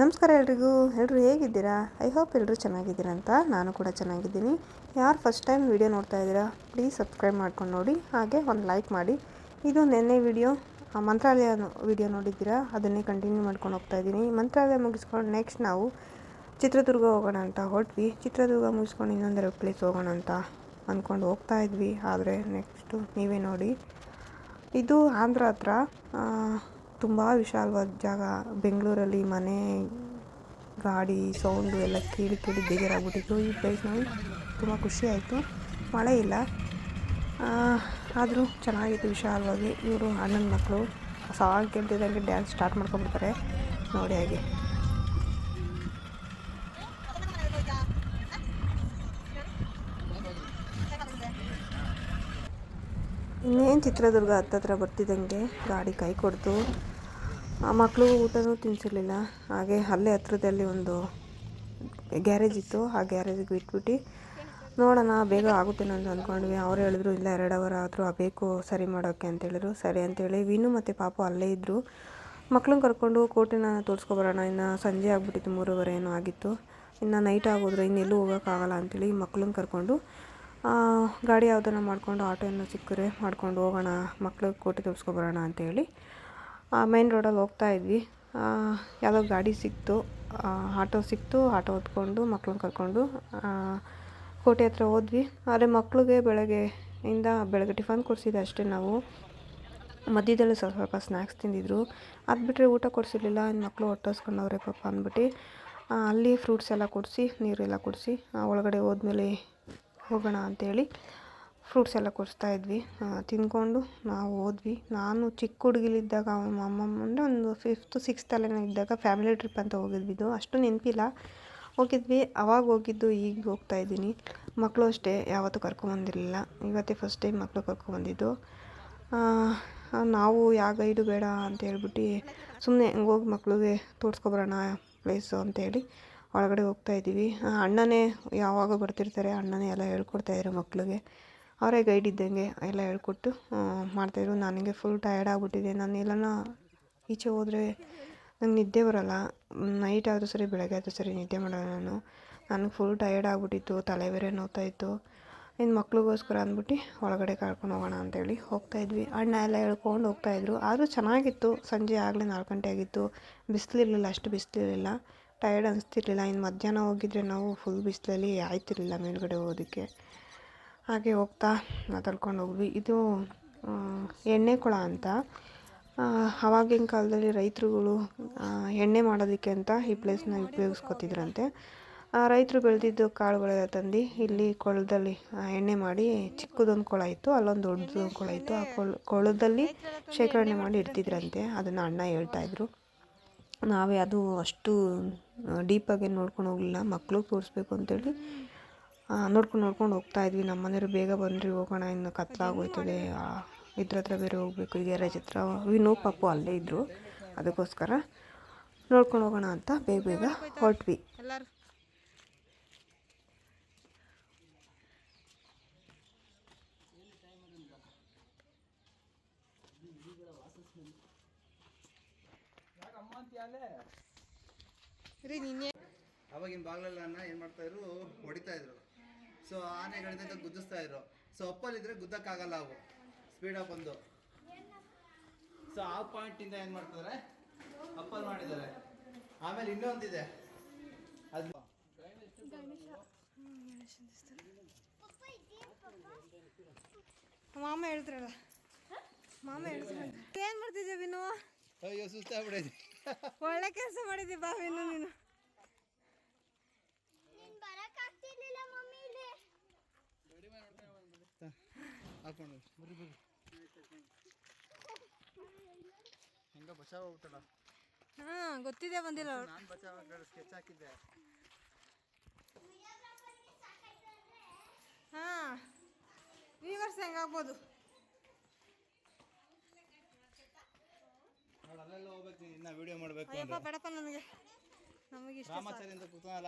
ನಮಸ್ಕಾರ ಎಲ್ರಿಗೂ. ಎಲ್ಲರೂ ಹೇಗಿದ್ದೀರಾ? ಐ ಹೋಪ್ ಎಲ್ಲರೂ ಚೆನ್ನಾಗಿದ್ದೀರಾ ಅಂತ ನಾನು ಕೂಡ ಚೆನ್ನಾಗಿದ್ದೀನಿ. ಯಾರು ಫಸ್ಟ್ ಟೈಮ್ ವಿಡಿಯೋ ನೋಡ್ತಾ ಇದ್ದೀರಾ, ಪ್ಲೀಸ್ ಸಬ್ಸ್ಕ್ರೈಬ್ ಮಾಡ್ಕೊಂಡು ನೋಡಿ. ಹಾಗೆ ಒಂದು ಲೈಕ್ ಮಾಡಿ. ಇದು ನೆನ್ನೆ ವಿಡಿಯೋ ಮಂತ್ರಾಲಯ ವಿಡಿಯೋ ನೋಡಿದ್ದೀರಾ? ಅದನ್ನೇ ಕಂಟಿನ್ಯೂ ಮಾಡ್ಕೊಂಡು ಹೋಗ್ತಾ ಇದ್ದೀನಿ. ಮಂತ್ರಾಲಯ ಮುಗಿಸ್ಕೊಂಡು ನೆಕ್ಸ್ಟ್ ನಾವು ಚಿತ್ರದುರ್ಗ ಹೋಗೋಣ ಅಂತ ಹೊರಟ್ವಿ. ಚಿತ್ರದುರ್ಗ ಮುಗಿಸ್ಕೊಂಡು ಇನ್ನೊಂದೆರಡು ಪ್ಲೇಸ್ ಹೋಗೋಣ ಅಂತ ಅಂದ್ಕೊಂಡು ಹೋಗ್ತಾ ಇದ್ವಿ. ಆದರೆ ನೆಕ್ಸ್ಟು ನೀವೇ ನೋಡಿ. ಇದು ಆಂಧ್ರ ಹತ್ರ ತುಂಬ ವಿಶಾಲವಾದ ಜಾಗ. ಬೆಂಗಳೂರಲ್ಲಿ ಮನೆ, ಗಾಡಿ ಸೌಂಡು ಎಲ್ಲ ಕೇಳಿ ಕೇಳಿ ಬೇಜಾರಾಗ್ಬಿಟ್ಟಿತ್ತು. ಈ ಪ್ಲೇಸ್ ನೋಡಿ ತುಂಬ ಖುಷಿ ಆಯಿತು. ಮಳೆ ಇಲ್ಲ. ಆದರೂ ಚೆನ್ನಾಗಿತ್ತು ವಿಶಾಲವಾಗಿ. ಇವರು ಅಣ್ಣನ ಮಕ್ಕಳು ಸಾಂಗ್ ಕೇಳ್ತಿದ್ದಂಗೆ ಡ್ಯಾನ್ಸ್ ಸ್ಟಾರ್ಟ್ ಮಾಡ್ಕೊಂಡ್ಬಿಡ್ತಾರೆ. ನೋಡಿ ಹಾಗೆ. ಇನ್ನೇನು ಚಿತ್ರದುರ್ಗ ಹತ್ತತ್ರ ಬರ್ತಿದ್ದಂಗೆ ಗಾಡಿ ಕೈ ಕೊಡ್ತು. ಆ ಮಕ್ಕಳು ಊಟನೂ ತಿನ್ನಿಸಿರ್ಲಿಲ್ಲ ಹಾಗೆ ಅಲ್ಲೇ ಹತ್ರದಲ್ಲಿ ಒಂದು ಗ್ಯಾರೇಜ್ ಇತ್ತು. ಆ ಗ್ಯಾರೇಜಿಗೆ ಬಿಟ್ಬಿಟ್ಟು ನೋಡೋಣ, ಬೇಗ ಆಗುತ್ತೆ ಅಂತ ಅಂದ್ಕೊಂಡ್ವಿ. ಅವ್ರು ಹೇಳಿದ್ರು, ಇಲ್ಲ, ಎರಡು ಅವರ್ ಆದರೂ ಬೇಕು, ಸರಿ ಮಾಡೋಕ್ಕೆ ಅಂತ ಹೇಳಿದ್ರು. ಸರಿ ಅಂತೇಳಿ ವಿನು ಮತ್ತು ಪಾಪು ಅಲ್ಲೇ ಇದ್ದರು ಮಕ್ಳನ್ನ ಕರ್ಕೊಂಡು ಕೋಟೆನ ತೋರಿಸ್ಕೊಬರೋಣ. ಇನ್ನು ಸಂಜೆ ಆಗಿಬಿಟ್ಟಿತ್ತು, ಮೂರುವರೆ ಏನೋ ಆಗಿತ್ತು. ಇನ್ನು ನೈಟ್ ಆಗೋದ್ರೆ ಇನ್ನೆಲ್ಲೂ ಹೋಗೋಕ್ಕಾಗಲ್ಲ ಅಂತೇಳಿ ಮಕ್ಳನ್ನ ಕರ್ಕೊಂಡು ಗಾಡಿ ಯಾವುದನ್ನ ಮಾಡಿಕೊಂಡು ಆಟೋ ಏನೋ ಸಿಕ್ಕರೆ ಮಾಡ್ಕೊಂಡು ಹೋಗೋಣ. ಮಕ್ಳಿಗೆ ಕೋಟೆ ತೋರಿಸ್ಕೊಬರೋಣ ಅಂತೇಳಿ ಮೈನ್ ರೋಡಲ್ಲಿ ಹೋಗ್ತಾ ಇದ್ವಿ. ಯಾವುದೋ ಗಾಡಿ ಸಿಕ್ತು. ಆಟೋ ಸಿಕ್ತು. ಆಟೋ ಹೊತ್ಕೊಂಡು, ಮಕ್ಳನ್ನ ಕರ್ಕೊಂಡು ಕೋಟೆ ಹತ್ರ ಹೋದ್ವಿ. ಆದರೆ ಮಕ್ಕಳಿಗೆ ಬೆಳಗ್ಗೆ ಇಂದ ಬೆಳಗ್ಗೆ ಟಿಫನ್ ಕೊಡಿಸಿದ್ದೆ ಅಷ್ಟೇ ನಾವು. ಮಧ್ಯದಲ್ಲಿ ಸ್ವಲ್ಪ ಸ್ವಲ್ಪ ಸ್ನ್ಯಾಕ್ಸ್ ತಿಂದಿದ್ರು. ಅದು ಬಿಟ್ಟರೆ ಊಟ ಕೊಡಿಸಿರ್ಲಿಲ್ಲ. ಇನ್ನು ಮಕ್ಕಳು ಹೊಟ್ಟೋಸ್ಕೊಂಡವ್ರೆ ಪಾಪ ಅಂದ್ಬಿಟ್ಟು ಅಲ್ಲಿ ಫ್ರೂಟ್ಸ್ ಎಲ್ಲ ಕೊಡಿಸಿ, ನೀರೆಲ್ಲ ಕೊಡಿಸಿ ಒಳಗಡೆ ಹೋದ್ಮೇಲೆ ಹೋಗೋಣ ಅಂತೇಳಿ ಫ್ರೂಟ್ಸ್ ಎಲ್ಲ ಕೊಡಿಸ್ತಾ ಇದ್ವಿ. ತಿಂದ್ಕೊಂಡು ನಾವು ಹೋದ್ವಿ. ನಾನು ಚಿಕ್ಕ ಹುಡುಗಿಲಿದ್ದಾಗ ಅಮ್ಮಮ್ಮ ಅಂದರೆ ಒಂದು ಫಿಫ್ತು ಸಿಕ್ಸ್ತಲ್ಲೇನೋ ಇದ್ದಾಗ ಫ್ಯಾಮಿಲಿ ಟ್ರಿಪ್ ಅಂತ ಹೋಗಿದ್ವಿ. ಇದು ಅಷ್ಟು ನೆನಪಿಲ್ಲ. ಹೋಗಿದ್ವಿ. ಅವಾಗ ಹೋಗಿದ್ದು, ಈಗ ಹೋಗ್ತಾ ಇದ್ದೀನಿ. ಮಕ್ಕಳು ಅಷ್ಟೇ, ಯಾವತ್ತೂ ಕರ್ಕೊಂಬಂದಿರಲಿಲ್ಲ ಇವತ್ತೇ ಫಸ್ಟ್ ಟೈಮ್ ಮಕ್ಕಳು ಕರ್ಕೊಂಬಂದಿದ್ದು ನಾವು ಯಾವ ಗೈಡು ಬೇಡ ಅಂತ ಹೇಳ್ಬಿಟ್ಟು ಸುಮ್ಮನೆ ಹಂಗೆ ಮಕ್ಕಳಿಗೆ ತೋರಿಸ್ಕೊಬರೋಣ ಪ್ಲೇಸು ಅಂತೇಳಿ ಒಳಗಡೆ ಹೋಗ್ತಾ ಇದ್ದೀವಿ. ಅಣ್ಣನೇ ಯಾವಾಗ ಬರ್ತಿರ್ತಾರೆ. ಅಣ್ಣನೇ ಎಲ್ಲ ಹೇಳ್ಕೊಡ್ತಾಯಿದ್ರು ಮಕ್ಳಿಗೆ. ಅವರೇ ಗೈಡ್ ಇದ್ದಂಗೆ ಎಲ್ಲ ಹೇಳ್ಕೊಟ್ಟು ಮಾಡ್ತಾಯಿದ್ರು. ನನಗೆ ಫುಲ್ ಟಯರ್ಡ್ ಆಗಿಬಿಟ್ಟಿದೆ ನಾನು ಎಲ್ಲನ ಈಚೆ ಹೋದರೆ ನಂಗೆ ನಿದ್ದೆ ಬರೋಲ್ಲ. ನೈಟ್ ಆದರೂ ಸರಿ, ಬೆಳಗ್ಗೆ ಆದರೂ ಸರಿ ನಿದ್ದೆ ಮಾಡೋಲ್ಲ ನಾನು. ನನಗೆ ಫುಲ್ ಟಯರ್ಡ್ ಆಗಿಬಿಟ್ಟಿತ್ತು, ತಲೆ ಬೇರೆ ನೋವ್ತಾಯಿತ್ತು. ಇನ್ನು ಮಕ್ಳಿಗೋಸ್ಕರ ಅಂದ್ಬಿಟ್ಟು ಒಳಗಡೆ ಕರ್ಕೊಂಡು ಹೋಗೋಣ ಅಂತೇಳಿ ಹೋಗ್ತಾಯಿದ್ವಿ ಅಣ್ಣ ಎಲ್ಲ ಹೇಳ್ಕೊಂಡು ಹೋಗ್ತಾಯಿದ್ರು ಆದರೂ ಚೆನ್ನಾಗಿತ್ತು. ಸಂಜೆ ಆಗಲೇ ನಾಲ್ಕು ಗಂಟೆ ಆಗಿತ್ತು. ಬಿಸಿಲಿರಲಿಲ್ಲ, ಅಷ್ಟು ಬಿಸಿಲಿರಲಿಲ್ಲ. ಟಯರ್ಡ್ ಅನಿಸ್ತಿರ್ಲಿಲ್ಲ. ಇನ್ನು ಮಧ್ಯಾಹ್ನ ಹೋಗಿದ್ರೆ ನಾವು ಫುಲ್ ಬಿಸಿಲಲ್ಲಿ ಆಯ್ತಿರಲಿಲ್ಲ ಮೇಲುಗಡೆ ಹೋಗೋದಕ್ಕೆ. ಹಾಗೆ ಹೋಗ್ತಾ ಮಾತಾಡ್ಕೊಂಡು ಹೋಗ್ವಿ ಇದು ಎಣ್ಣೆ ಕೊಳ ಅಂತ. ಆವಾಗಿನ ಕಾಲದಲ್ಲಿ ರೈತರುಗಳು ಎಣ್ಣೆ ಮಾಡೋದಕ್ಕೆ ಅಂತ ಈ ಪ್ಲೇಸ್ನ ಉಪಯೋಗಿಸ್ಕೊತಿದ್ರಂತೆ. ರೈತರು ಬೆಳೆದಿದ್ದು ಕಾಳುಗಳೆಲ್ಲ ತಂದು ಇಲ್ಲಿ ಕೊಳದಲ್ಲಿ ಎಣ್ಣೆ ಮಾಡಿ ಚಿಕ್ಕದೊಂದು ಕೊಳ ಇತ್ತು, ಅಲ್ಲೊಂದು ದೊಡ್ಡದು ಕೊಳ ಇತ್ತು. ಆ ಕೊಳ, ಕೊಳದಲ್ಲಿ ಶೇಖರಣೆ ಮಾಡಿ ಇಡ್ತಿದ್ರಂತೆ. ಅದನ್ನು ಅಣ್ಣ ಹೇಳ್ತಾಯಿದ್ರು ನಾವೇ ಅದು ಅಷ್ಟು ಡೀಪಾಗಿ ನೋಡ್ಕೊಂಡು ಹೋಗಲಿಲ್ಲ. ಮಕ್ಕಳು ತೋರಿಸ್ಬೇಕು ಅಂತೇಳಿ. ನೋಡ್ಕೊಂಡು ನೋಡ್ಕೊಂಡು ಹೋಗ್ತಾ ಇದ್ವಿ. ನಮ್ಮ ಮನೆಯವ್ರು ಬೇಗ ಬಂದ್ರಿ ಹೋಗೋಣ. ಇನ್ನು ಕತ್ಲಾಗೋಯ್ತದೆ ಇದ್ರ ಹತ್ರ ಬೇರೆ ಹೋಗಬೇಕು. ಗ್ಯಾರೇಜ್ ಹತ್ರ ವಿನೋ ಪಾಪು ಅಲ್ಲೇ ಇದ್ದರು ಅದಕ್ಕೋಸ್ಕರ ನೋಡ್ಕೊಂಡು ಹೋಗೋಣ ಅಂತ ಬೇಗ ಬೇಗ ಹೊರಟ್ವಿ. ರೀ ನಿನ್ನೆ ಅನ್ನ ಬಾಗ್ಲೆಲ್ಲ ಏನು ಮಾಡ್ತಾ ಇದ್ರು? ಹೊಡಿತಾ ಇದ್ರು. ಸೊ ಆನೆಗಳಿಂದ ಗುದ್ದಿಸ್ತಾ ಇದ್ರು. ಸೊ ಅಪ್ಪಲ್ಲಿದ್ರೆ ಗುದ್ದಕ್ಕಾಗಲ್ಲ ಅವು. ಸ್ಪೀಡ್ ಅಪ್ ಒಂದು. ಸೊ ಆ ಪಾಯಿಂಟಿಂದ ಏನು ಮಾಡ್ತಾರೆ ಅಪ್ಪಲ್ ಮಾಡಿದ್ದಾರೆ. ಆಮೇಲೆ ಇನ್ನೊಂದಿದೆ. ಅದು ಮಾಮ ಹೇಳ್ತಾರಲ್ಲ. ಮಾಮ ಹೇಳ್ತಾರ ಏನು ಮಾಡ್ತಿದ್ದೀವಿ ವಿನು ಅಯ್ಯೋ ಸುಸ್ತಾಗ್ಬಿಡೈತಿ ಒಳ್ಳೆ ಕೆಲಸ ಮಾಡಿದ್ದೀವಿ ಬಾ ವಿನು ನೀನು. ಹಾಕೊಂಡು ಬರ್ರಿ ಬರ್ರಿ ಹೆಂಗ ಬಚಾವ್ ಹೋಗ್ತಲ್ಲ ಹಾ ಗೊತ್ತಿದೆ ಬಂದಿಲ್ಲ ಅವ್ರು. ನಾನು ಬಚಾವ್ ಸ್ಕೆಚ್ ಹಾಕಿದ್ದೆ. ಹಾ ವೀವರ್ಸ್ ಹೆಂಗಾಗ್ಬೋದು ನೋಡಿ ಅಲ್ಲೆಲ್ಲ ಹೋಗ್ಬೇಕು ನೀನು ಇನ್ನ ವಿಡಿಯೋ ಮಾಡಬೇಕು ಅಯ್ಯಪ್ಪ ಬೇಡಪ್ಪ ನನಗೆ. ನಮಗೆ ಇಷ್ಟ ಅಂತ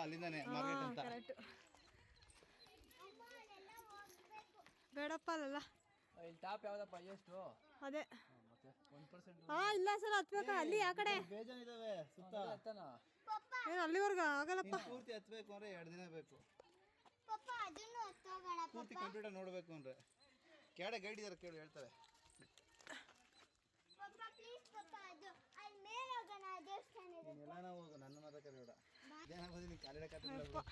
ಅಲ್ಲಿಂದಾನೆ ಮಾರ್ಕೆಟ್ ಅಂತ. ಕರೆಕ್ಟು ಬೇಡಪ್ಪ ಅಲ್ಲಲ್ಲ ಇಲ್ಲಿ ಟಾಪ್ ಯಾವ್ದಪ್ಪ ಎಷ್ಟು? ಅದೇ. ಹಾ ಪರ್ಸೆಂಟ್ ಹಾಂ ಇಲ್ಲ ಸರ್ ಹತ್ಬೇಕಾ. ಅಲ್ಲಿ ಆ ಕಡೆ. ಬೇಜಾನಿದಾವೆ ಸುತ್ತ. ಎತ್ತನ ಏನು ಅಲ್ಲಿವರೆಗೂ ಆಗಲ್ಲಪ್ಪ. ಪೂರ್ತಿ ಹತ್ಬೇಕು ಅಂದ್ರೆ ಎರಡು ದಿನ ಬೇಕು. ಪಪ್ಪ ಅದನ್ನು ಹೊತ್ತೋಗೋಣ ಪೂರ್ತಿ ಕಂಪ್ಯೂಟರ್ ನೋಡಬೇಕು ಅಂದ್ರೆ. ಕೆಳಗಡೆ ಗೈಡ್ ಇದಾರೆ ಕೇಳಿ ಹೇಳ್ತಾರೆ. ಪಪ್ಪ ಪ್ಲೀಸ್ ಪಪ್ಪ ಅದು ಅಲ್ಲಿ ಮೇಲೆ ಹೋಗೋಣ ದೇವಸ್ಥಾನ ಇದೆ. ನೀನೆಲ್ಲ ನಾವು ಹೋಗು ನನ್ನ ಮಾತ್ರ ಕರಿಬೇಡ ಏನಾಗೋದು ನೀನು ಕಾಲಿಡಕ್ಕಾಗಲ್ಲ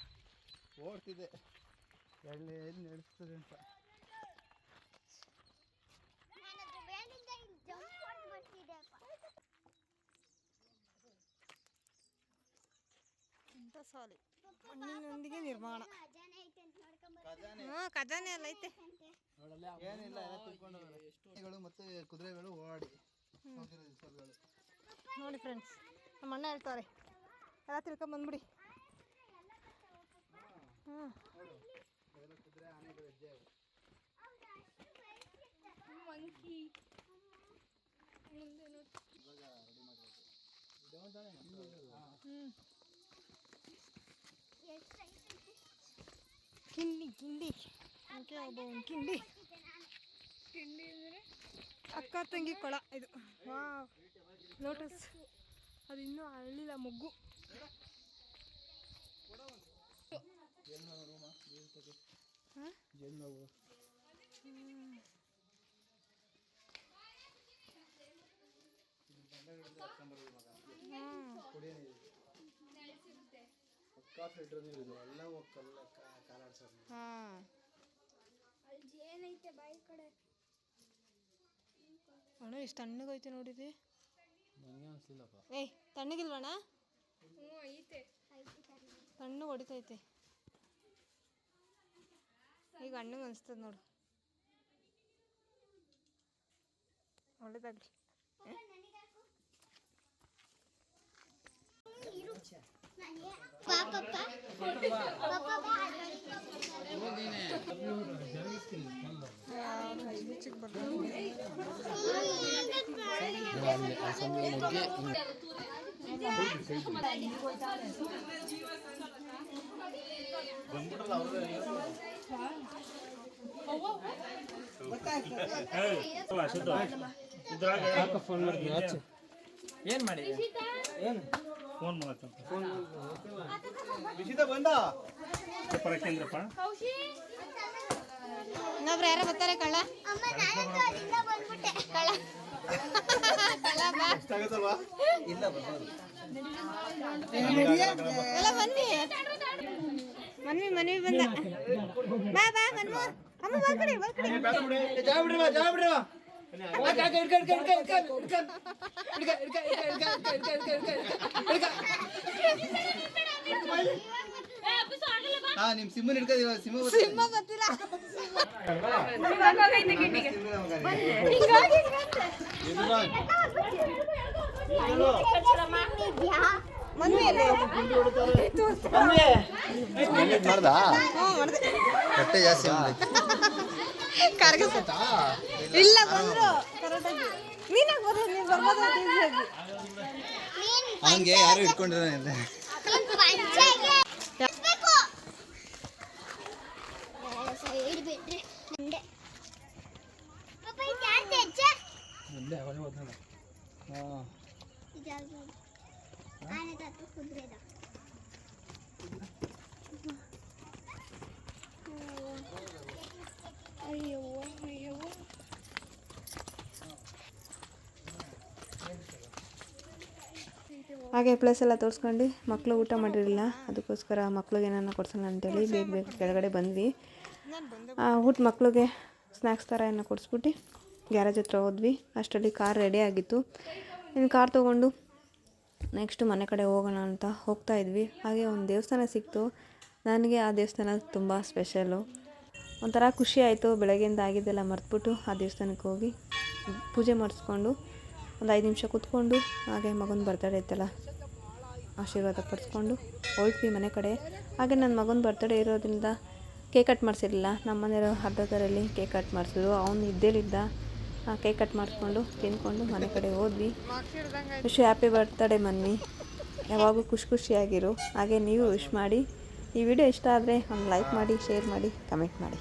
ಓಡ್ತಿದ್ದೆ. ಎಳ್ಳೆ ಎಲ್ಲಿ ನಡೆಸ್ತದೆ ಅಂತ ನಾನು ಅದ್ರ ಮೇಲಿಂದ ಇಲ್ಲಿ ಜಂಪ್ ಮಾಡಿ ಬರ್ತಿದ್ದೆ ಅಪ್ಪ ಇಂಥ ಸಾಲಿ. ಮಣ್ಣಿನೊಂದಿಗೆ ನಿರ್ಮಾಣ. ಖಜಾನೆ. ಎಲ್ಲ ಐತೆ. ಏನಿಲ್ಲ ಎಲ್ಲ ತಿಳ್ಕೊಂಡು ಮತ್ತೆ ಕುದುರೆಗಳು ಓಡಿ. ನೋಡಿ ಫ್ರೆಂಡ್ಸ್ ನಮ್ಮ ಅಣ್ಣ ಹೇಳ್ತಾರೆ. ಎಲ್ಲ ತಿಳ್ಕೊಂಬಂದ್ಬಿಡಿ ಹ್ಞೂ ನೋಡು ಅದೆಲ್ಲ ಕುದುರೆ ಕಿಂಡಿ ಮಾಡಬೇಕು ಎಷ್ಟು ಐತೆ ಕಿಂಡಿ. ಕಿಂಡಿ ಅಂದರೆ ಒಬ್ಬ ಕಿಂಡಿ ಅಕ್ಕ ತಂಗಿ ಕೊಳ ಇದು. ವಾ ಲೋಟಸ್. ಅದು ಇನ್ನೂ ಅರಳಿಲ್ಲ ಮೊಗ್ಗು. ಹಾಂ. ಜೇನುನೋವು ಕುಡಿಯೋ ನೀರು ಪಕ್ಕಾ ಫಿಲ್ಟರ್ ನೀರು ಇದು ಎಲ್ಲ ಹೋಗ್ತಲ್ಲ ಕಾಲಾಡ್ಸೋದು ಹಾಂ ಅಲ್ಲಿ ಜೇನೈತೆ ಬಾಯಿ ಕಡೆ ಅಣ್ಣ ಎಷ್ಟು ತಣ್ಣಗೈತೆ ನೋಡಿದಿ ನನಗೆ ಅನಿಸ್ಲಿಲ್ಲಪ್ಪ ಏಯ್ ತಣ್ಣಗಿಲ್ವಣ್ಣ ಐತೆ ತಣ್ಣಗೆ ಹೊಡಿತೈತೆ ಈಗ ಅಣ್ಣಗೆ ಅನಿಸ್ತದೆ ನೋಡು ಒಳ್ಳೇದಾಗ್ಲಿ ಪಾಪ ಪಾಪ ಬಾ ಮಾಡಿದೆ ಬಿಸಿದ ಬಂದ? ಇನ್ನೊಬ್ರು ಯಾರೋ ಬರ್ತಾರೆ ಕಳ್ಳ? ಅಮ್ಮ ನಾನು ಅಲ್ಲಿಂದ ಬಂದ್ಬಿಟ್ಟೆ. ಕಳ್ಳ. ಬಾ. ಇಲ್ಲ ಬನ್ನಿ. ಮನ್ವಿ ಮನ್ವಿ ಬಂದ. ಬಾ ಬಾ ಮನ್ವ ಅಮ್ಮ ಬಾ ಕಡೆ ಬಾ ಕಡೆ ಜಾ ಬಿಡ್ರಿ ಜಾ ಬಿಡ್ರಿ ಹಾ ನಿಮ್ ಸಿಮ್ಮನ್ ಸಿಂಹ. ಸಿಂಹ ಗೊತ್ತಿಲ್ಲ? ಮಾಡ್ದಾ ಜಾಸ್ತಿ ಇಲ್ಲ ಬಂದ್ರು ಕರೆಕ್ಟಾಗಿ ನೀನಾಗ ಬರ್ಬೋದು ನೀನು ಬರ್ಬೋದು ಅಂತ ಈಸಿಯಾಗಿ ಅವನ್ಗೆ ಯಾರು ಇಟ್ಕೊಂಡಿರೋ ಸೈಡ್ ಬಿಟ್ರೆ ಮುಂದೆ ಪಾಪ ಇದು ಯಾರ್ದು ಹೆಜ್ಜೆ? ಇದು ಯಾರ್ದು? ಆನೆ ತಾತ ಕುದುರೆದ ಅಯ್ಯೋ ಅಯ್ಯೋ ಹಾಗೆ ಪ್ಲೇಸ್ ಎಲ್ಲ ತೋರಿಸ್ಕೊಂಡು ಮಕ್ಕಳು ಊಟ ಮಾಡಿರಲಿಲ್ಲ. ಅದಕ್ಕೋಸ್ಕರ ಮಕ್ಳಿಗೆ ಏನನ್ನ ಕೊಡ್ಸೋಣ ಅಂತೇಳಿ ಬೇಗ ಬೇಗ ಕೆಳಗಡೆ ಬಂದ್ವಿ. ಊಟ ಮಕ್ಳಿಗೆ ಸ್ನ್ಯಾಕ್ಸ್ ಥರ ಏನೋ ಕೊಡಿಸ್ಬಿಟ್ಟು ಗ್ಯಾರೇಜ್ ಹತ್ರ ಹೋದ್ವಿ. ಅಷ್ಟರಲ್ಲಿ ಕಾರ್ ರೆಡಿ ಆಗಿತ್ತು. ಇನ್ನು ಕಾರ್ ತೊಗೊಂಡು ನೆಕ್ಸ್ಟ್ ಮನೆ ಕಡೆ ಹೋಗೋಣ ಅಂತ ಹೋಗ್ತಾ ಇದ್ವಿ. ಹಾಗೆ ಒಂದು ದೇವಸ್ಥಾನ ಸಿಕ್ತು. ನನಗೆ ಆ ದೇವಸ್ಥಾನ ತುಂಬ ಸ್ಪೆಷಲು ಒಂಥರ ಖುಷಿ ಆಯಿತು. ಬೆಳಗ್ಗೆಯಿಂದ ಆಗಿದ್ದೆಲ್ಲ ಮರ್ತ್ಬಿಟ್ಟು ಆ ದೇವಸ್ಥಾನಕ್ಕೆ ಹೋಗಿ ಪೂಜೆ ಮಾಡಿಸ್ಕೊಂಡು ಒಂದು ಐದು ನಿಮಿಷ ಕೂತ್ಕೊಂಡು, ಹಾಗೆ ಮಗನ ಬರ್ತಡೇ ಇತ್ತಲ್ಲ ಆಶೀರ್ವಾದ ಪಡಿಸ್ಕೊಂಡು ಹೊರಟ್ವಿ ಮನೆ ಕಡೆ. ಹಾಗೆ ನನ್ನ ಮಗನ ಬರ್ತಡೇ ಇರೋದ್ರಿಂದ ಕೇಕ್ ಕಟ್ ಮಾಡಿಸಿರಲಿಲ್ಲ. ನಮ್ಮ ಮನೆಯವರು ಅರ್ಧದರಲ್ಲಿ ಕೇಕ್ ಕಟ್ ಮಾಡಿಸಿದ್ರು. ಅವನು ಇದ್ದೇಲಿದ್ದ ಕೇಕ್ ಕಟ್ ಮಾಡಿಸ್ಕೊಂಡು ತಿಂದ್ಕೊಂಡು ಮನೆ ಕಡೆ ಹೋದ್ವಿ. ವಿಶ್ ಹ್ಯಾಪಿ ಬರ್ತಡೇ ಮನ್ನಿ. ಯಾವಾಗೂ ಖುಷಿ ಖುಷಿಯಾಗಿರು. ಹಾಗೆ ನೀವು ವಿಶ್ ಮಾಡಿ. ಈ ವಿಡಿಯೋ ಇಷ್ಟ ಆದರೆ ಒಂದು ಲೈಕ್ ಮಾಡಿ ಶೇರ್ ಮಾಡಿ ಕಮೆಂಟ್ ಮಾಡಿ.